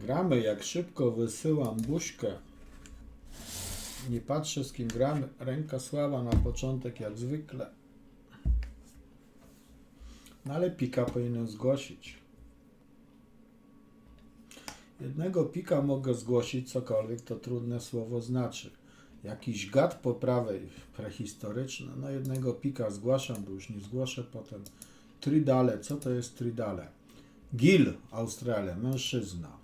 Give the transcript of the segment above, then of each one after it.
Gramy, jak szybko wysyłam buźkę. Nie patrzę z kim gramy. Ręka słaba na początek, jak zwykle. No ale pika powinien zgłosić. Jednego pika mogę zgłosić, cokolwiek to trudne słowo znaczy. Jakiś gad po prawej, prehistoryczny. No jednego pika zgłaszam, bo już nie zgłoszę potem. Tridale, co to jest tridale? Gil, Australia, mężczyzna.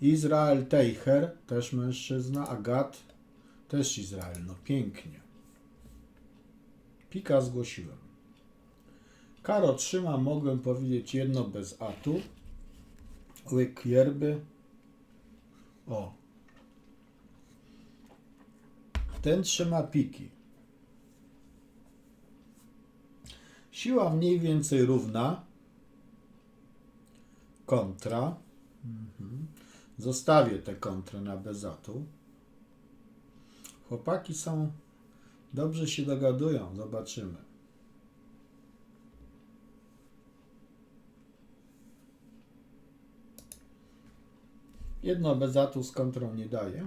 Izrael Teicher, też mężczyzna, a Gad, też Izrael. No pięknie. Pika zgłosiłem. Karo trzyma, mogłem powiedzieć jedno bez atu. Łyk yerby. O. Ten trzyma piki. Siła mniej więcej równa. Kontra. Mhm. Zostawię tę kontrę na bezatu. Chłopaki są. Dobrze się dogadują. Zobaczymy. Jedno bezatu z kontrą nie daje.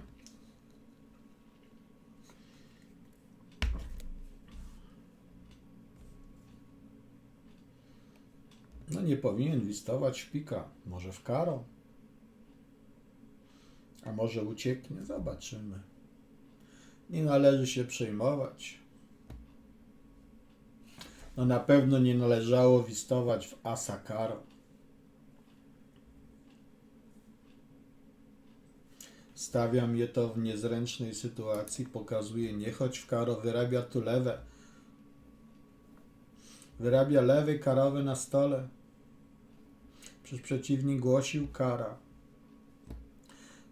No nie powinien listować w pika. Może w karo. A może ucieknie? Zobaczymy. Nie należy się przejmować. No na pewno nie należało wistować w asa karo. Stawiam je to w niezręcznej sytuacji, pokazuje nie chodź w karo, wyrabia tu lewe. Wyrabia lewy karowy na stole. Przecież przeciwnik głosił kara.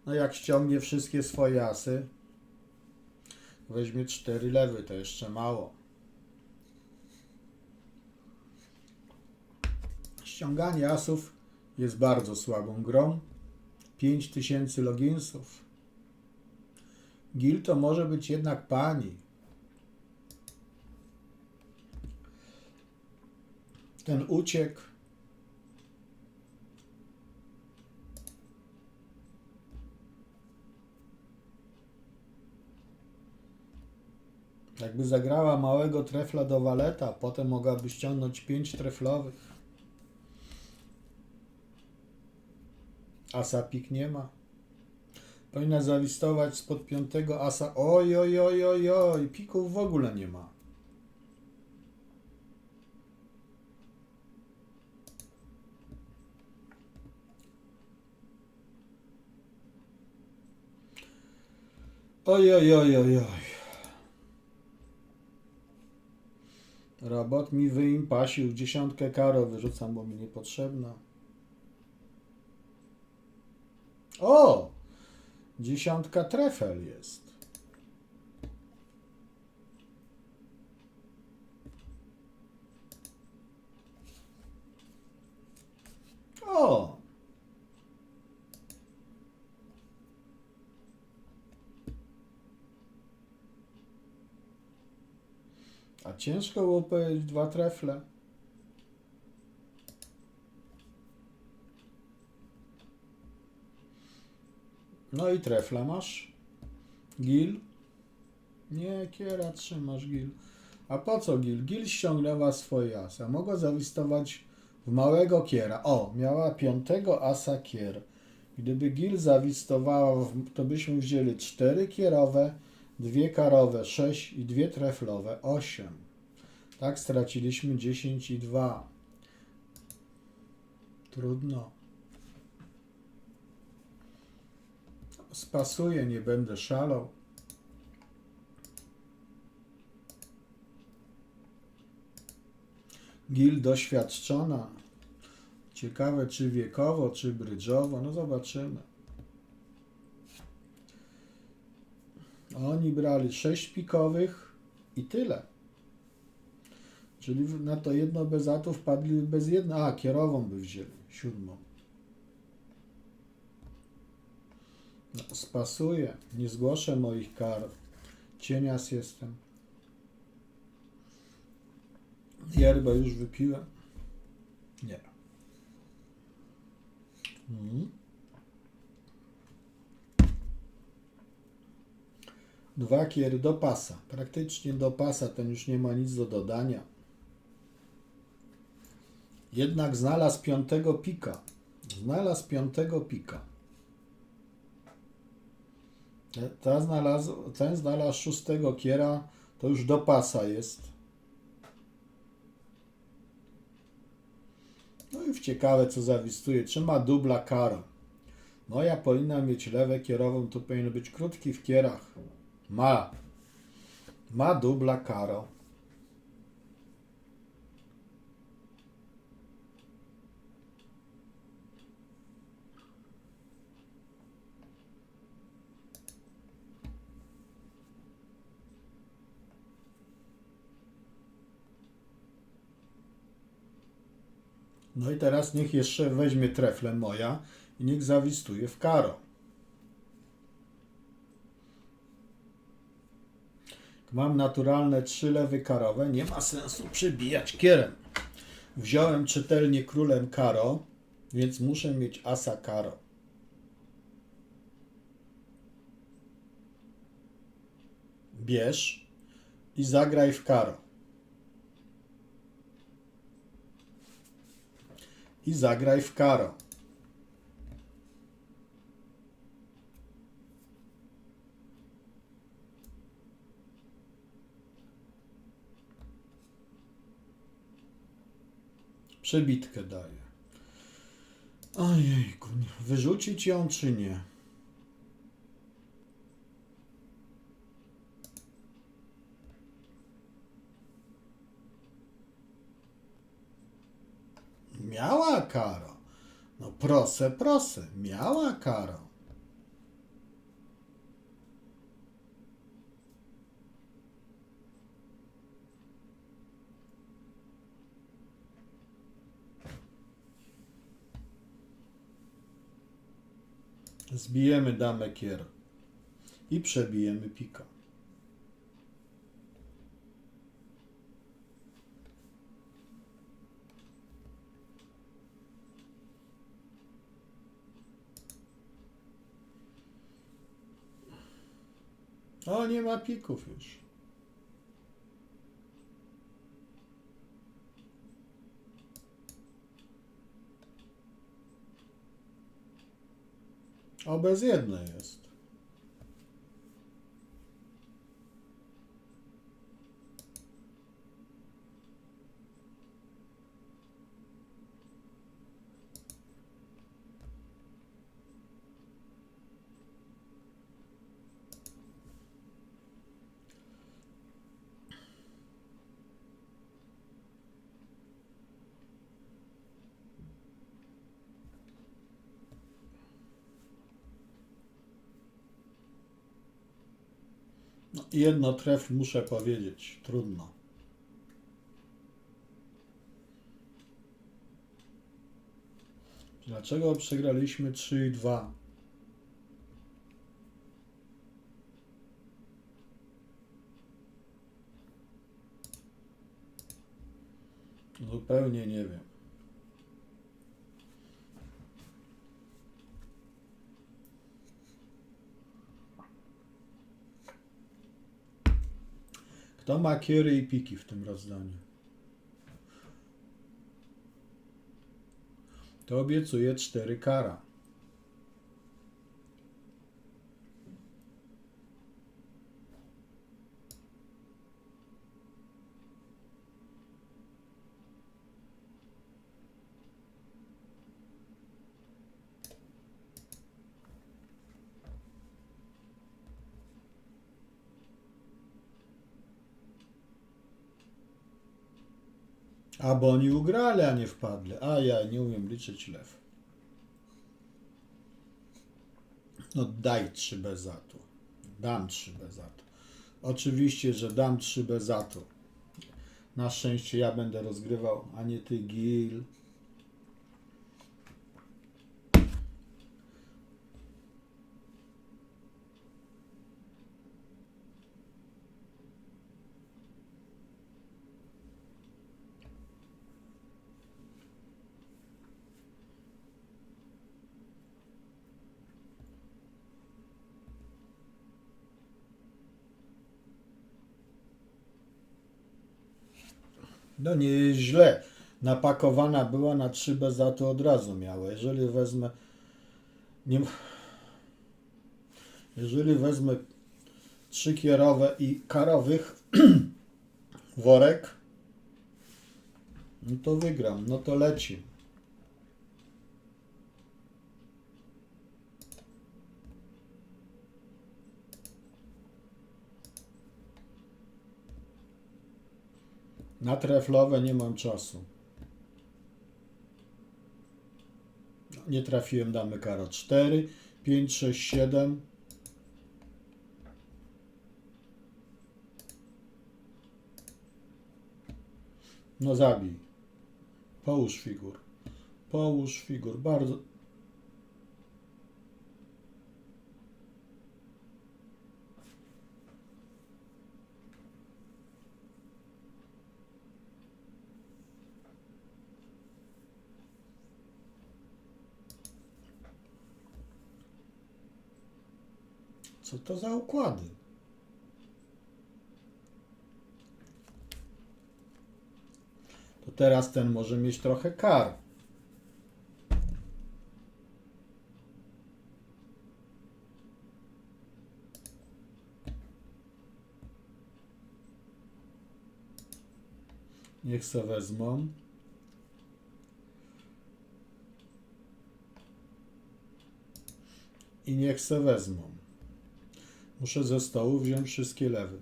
No jak ściągnie wszystkie swoje asy, weźmie cztery lewy, to jeszcze mało. Ściąganie asów jest bardzo słabą grą. 5000 loginsów. Gil to może być jednak pani. Ten uciek. Jakby zagrała małego trefla do waleta, potem mogłaby ściągnąć pięć treflowych. Asa pik nie ma. Powinna zawistować spod piątego asa. Oj, oj, oj, oj, oj. Pików w ogóle nie ma. Oj, oj, oj, oj, oj. Robot mi wyimpasił. Dziesiątkę karo wyrzucam, bo mi niepotrzebna. O! Dziesiątka trefel jest. O! A ciężko było powiedzieć dwa trefle. No i trefla masz. Gil. Nie, kiera trzymasz Gil. A po co Gil? Gil ściągnęła swoje asa. Mogła zawistować w małego kiera. O, miała piątego asa kier. Gdyby Gil zawistowała, to byśmy wzięli cztery kierowe, dwie karowe, sześć i dwie treflowe, osiem. Tak straciliśmy 10 i 2. Trudno. Spasuję, nie będę szalał. Gil doświadczona. Ciekawe, czy wiekowo, czy brydżowo. No zobaczymy. Oni brali sześć pikowych i tyle. Czyli na to jedno bez atu wpadli bez jedno. A, kierową by wzięli, siódmą. No, spasuję. Nie zgłoszę moich kar. Cienias jestem. Yerbę już wypiłem. Nie. Mhm. Dwa kiery do pasa. Praktycznie do pasa, ten już nie ma nic do dodania. Jednak znalazł piątego pika. Znalazł piątego pika. Ta znalazł, ten znalazł szóstego kiera, to już do pasa jest. No i w ciekawe co zawistuje. Trzyma dubla karo. Moja powinna mieć lewę kierową, tu powinien być krótki w kierach. Ma. Ma dubla karo. No i teraz niech jeszcze weźmie treflę moja i niech zawistuje w karo. Mam naturalne trzy lewy karowe, nie ma sensu przybijać kierem. Wziąłem czytelnie królem karo, więc muszę mieć asa karo. Bierz i zagraj w karo. I zagraj w karo. Przebitkę daję. Ojejku, wyrzucić ją czy nie? Miała karo. No proszę, proszę, miała karo. Zbijemy damę kier i przebijemy pika. O, nie ma pików już. O, bez jednej jest. No, jedno tref muszę powiedzieć. Trudno. Dlaczego przegraliśmy 3 i 2? Zupełnie nie wiem. Kto ma kiery i piki w tym rozdaniu? To obiecuje 4 kara. A oni ugrali, a nie wpadli. A ja nie umiem liczyć lew. No daj 3 bez zatu. Dam 3 bez zatu. Oczywiście, że dam 3 bez zatu. Na szczęście ja będę rozgrywał, a nie ty Gil. No nie źle. Napakowana była na 3 bezatu od razu miała. Jeżeli wezmę nie, jeżeli wezmę trzy kierowe i karowych worek, no to wygram, no to leci. Na treflowe nie mam czasu. Nie trafiłem, damy karo 4, 5, 6, 7. No zabij. Połóż figur. Połóż figur. Bardzo. Co to za układy? To teraz ten może mieć trochę kar. Niech se wezmą. I niech se wezmą. Muszę ze stołu wziąć wszystkie lewy.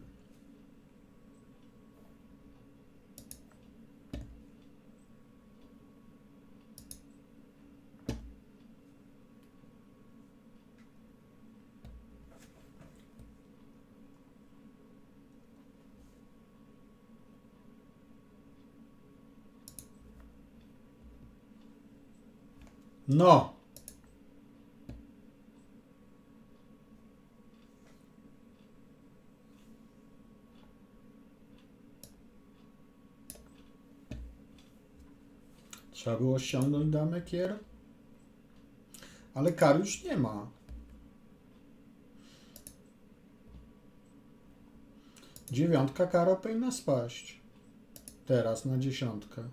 No. Trzeba było ściągnąć damę kier. Ale kar już nie ma. Dziewiątka kara powinna spaść. Teraz na dziesiątkę.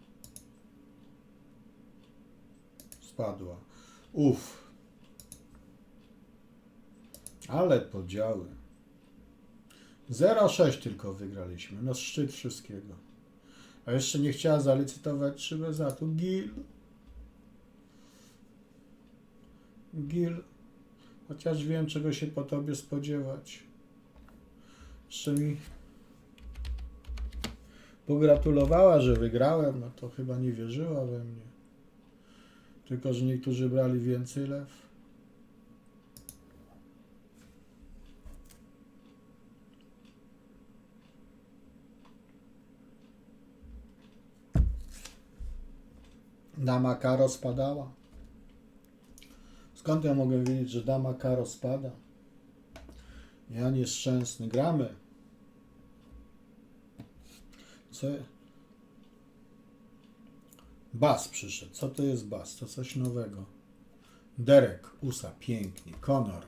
Spadła. Uf. Ale podziały. 0,6 tylko wygraliśmy. No szczyt wszystkiego. A jeszcze nie chciała zalicytować 3 bezatu. Gil. Gil. Chociaż wiem, czego się po tobie spodziewać. Jeszcze mi pogratulowała, że wygrałem. No to chyba nie wierzyła we mnie. Tylko, że niektórzy brali więcej lew. Dama Karo spadała. Skąd ja mogę wiedzieć, że dama Karo spada? Ja nieszczęsny. Gramy. Co? Bas przyszedł. Co to jest bas? To coś nowego. Derek, USA, pięknie. Conor,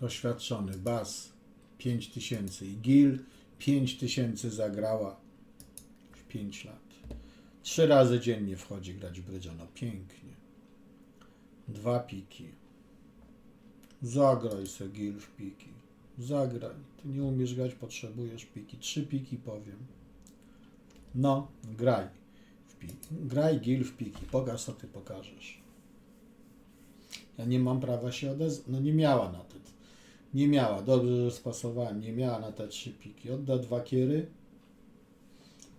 doświadczony. Bas, 5000. I Gil, 5000 zagrała w 5 lat. Trzy razy dziennie wchodzi grać brydża. Pięknie. Dwa piki. Zagraj se Gil w piki. Zagraj. Ty nie umiesz grać, potrzebujesz piki. Trzy piki powiem. No, graj. W piki. Graj Gil w piki. Pokaż, co ty pokażesz. Ja nie mam prawa się odezwać. No nie miała na te. Nie miała. Dobrze, że spasowałem. Nie miała na te trzy piki. Odda dwa kiery.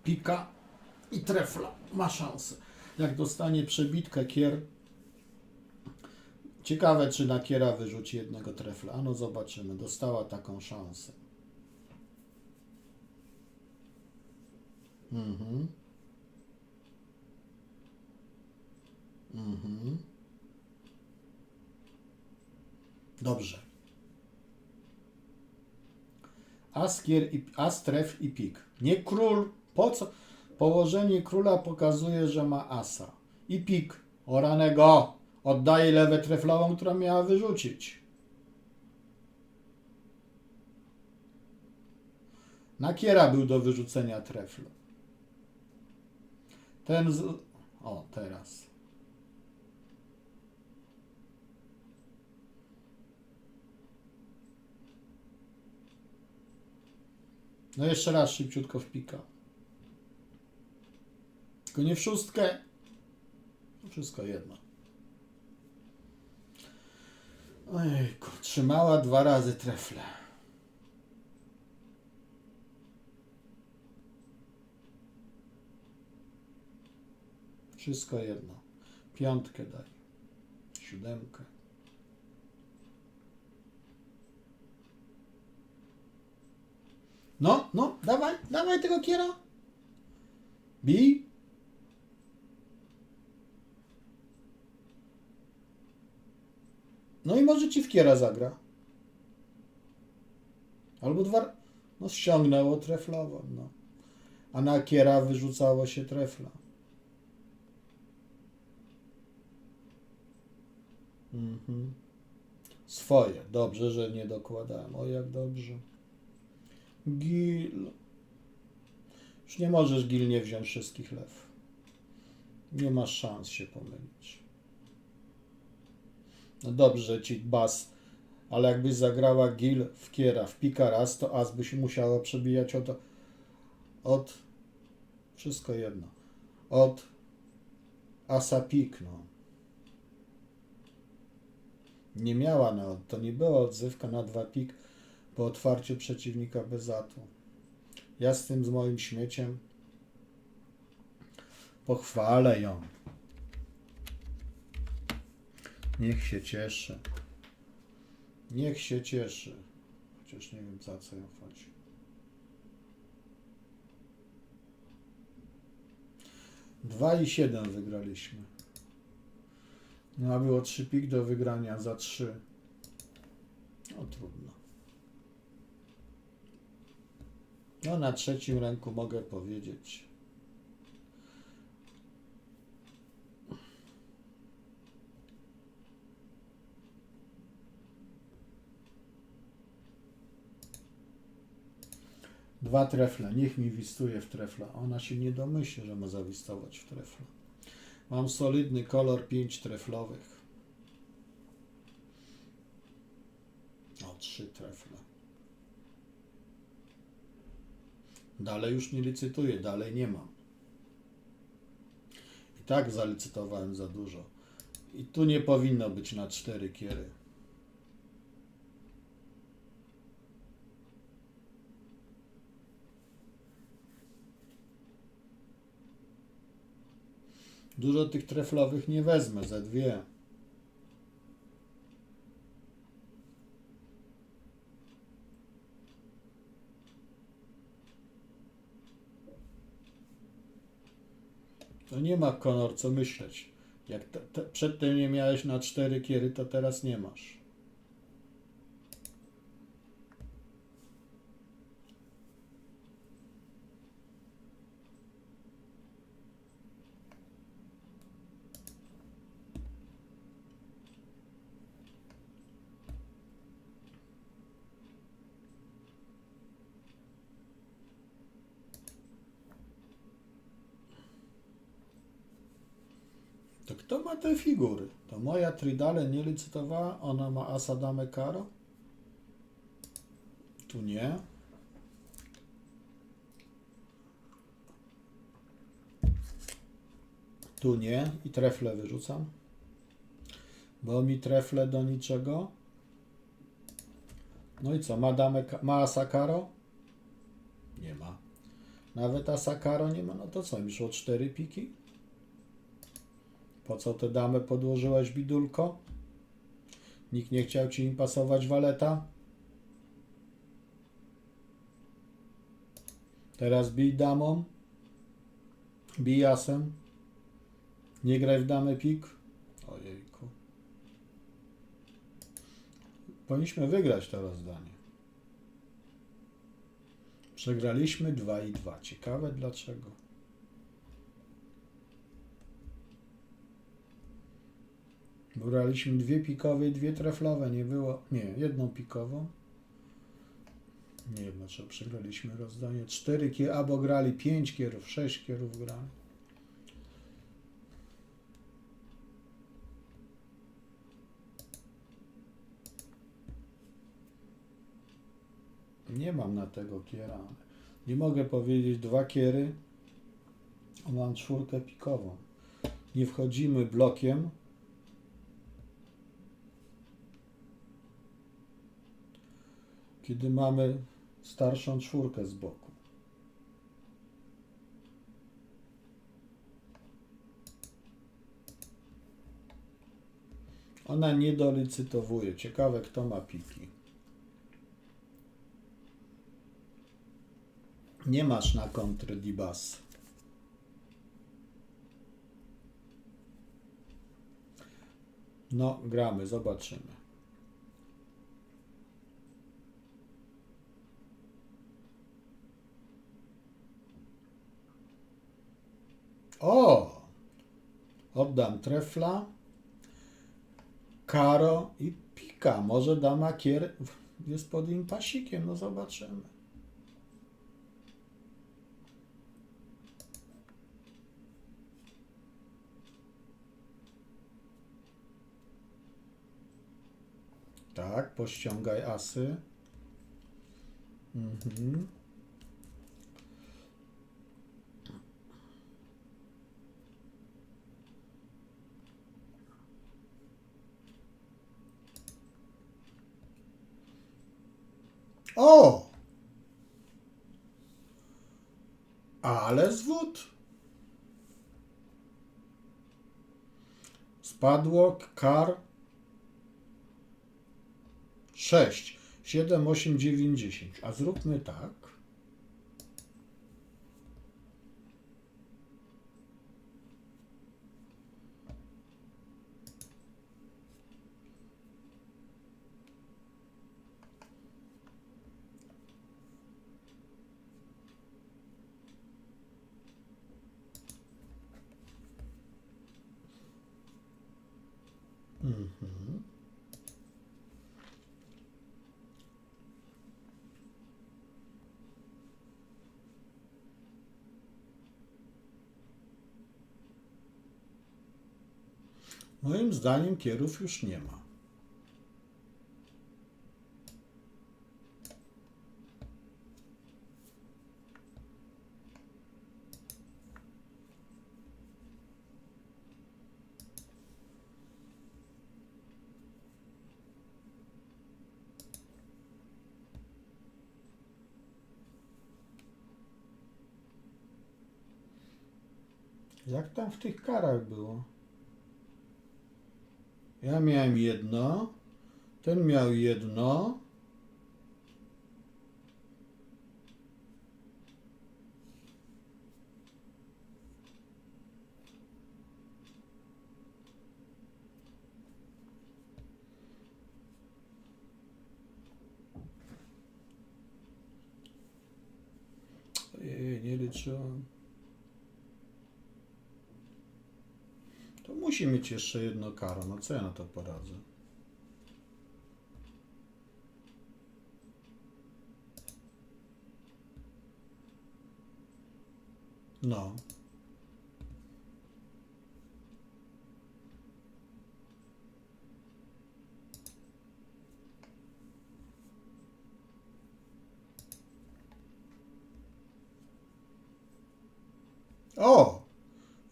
Pika i trefla. Ma szansę. Jak dostanie przebitkę kier. Ciekawe, czy na kiera wyrzuci jednego trefla. Ano zobaczymy. Dostała taką szansę. Mhm. Mhm. Dobrze. As, kier i, as, tref i pik. Nie król. Po co? Położenie króla pokazuje, że ma asa. I pik. Oranego. Oddaje lewę treflową, która miała wyrzucić. Na kiera był do wyrzucenia treflu. Ten z... O, teraz. No jeszcze raz szybciutko w pika. Tylko nie w szóstkę. Wszystko jedno. Ojejku, trzymała dwa razy trefle. Wszystko jedno. Piątkę daj. Siódemkę. No, no, dawaj, dawaj tego kiera. Bij. No i może ci w kiera zagra. Albo dwa. No ściągnęło treflowo, no. A na kiera wyrzucało się trefla. Mhm. Swoje. Dobrze, że nie dokładałem. O, jak dobrze. Gil. Już nie możesz Gil nie wziąć wszystkich lew. Nie masz szans się pomylić. No dobrze, ci bas, ale jakbyś zagrała Gil w kiera, w pika raz, to as by się musiała przebijać od, od wszystko jedno, od asa pik, no. Nie miała na, to nie była odzywka na dwa pik po otwarciu przeciwnika bez atu. Ja z tym z moim śmieciem pochwalę ją. Niech się cieszy. Niech się cieszy. Chociaż nie wiem za co ją chodzi. Dwa i siedem wygraliśmy. No a było trzy pik do wygrania za trzy. No trudno. No na trzecim ręku mogę powiedzieć. Dwa trefle. Niech mi wistuje w trefla. Ona się nie domyśli, że ma zawistować w trefla. Mam solidny kolor, pięć treflowych. O, trzy trefle. Dalej już nie licytuję, dalej nie mam. I tak zalicytowałem za dużo. I tu nie powinno być na cztery kiery. Dużo tych treflowych nie wezmę, ze dwie. To nie ma Konor co myśleć. Jak te, te, przedtem nie miałeś na cztery kiery, to teraz nie masz. To kto ma te figury? To moja Tridale nie licytowała, ona ma Asa Dame Karo? Tu nie. Tu nie i trefle wyrzucam. Bo mi trefle do niczego. No i co, ma, dame, Ka- ma Asa Karo? Nie ma. Nawet Asa Karo nie ma, no to co, mi szło cztery piki? Po co tę damę podłożyłaś, bidulko? Nikt nie chciał ci im pasować waleta? Teraz bij damą. Bij jasem. Nie graj w damę pik. Ojejku. Powinniśmy wygrać to rozdanie. Przegraliśmy 2 i 2. Ciekawe dlaczego. Braliśmy dwie pikowe i dwie treflowe. Nie było. Nie, jedną pikową. Nie wiem, no, dlaczego przegraliśmy rozdanie. Cztery kier, albo grali pięć kierów, sześć kierów grali. Nie mam na tego kiera. Nie mogę powiedzieć dwa kiery. Mam czwórkę pikową. Nie wchodzimy blokiem, Kiedy mamy starszą czwórkę z boku. Ona nie dolicytowuje. Ciekawe, kto ma piki. Nie masz na kontry Dibas. No, gramy, zobaczymy. O! Oddam trefla. Karo i pika. Może dama kier jest pod impasikiem. No zobaczymy. Tak, pościągaj asy. Mhm. O! Ale zwód. Spadło kar 6, 7, 8, 9, 10. A zróbmy tak. Mhm. Moim zdaniem kierów już nie ma. Jak tam w tych karach było? Ja miałem jedno, ten miał jedno. Nie liczyłem. To musi mieć jeszcze jedno karo. No co ja na to poradzę? No. O!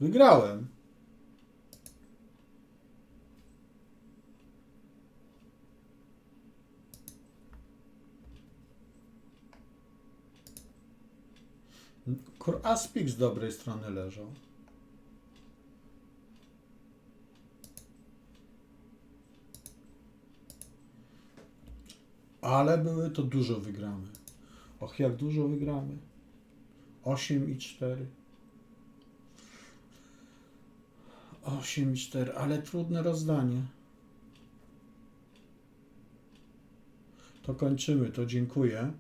Wygrałem. Kur Aspik z dobrej strony leżał. Ale były to dużo wygramy. Och, jak dużo wygramy. 8 i 4. 8 i 4, ale trudne rozdanie. To kończymy, to dziękuję.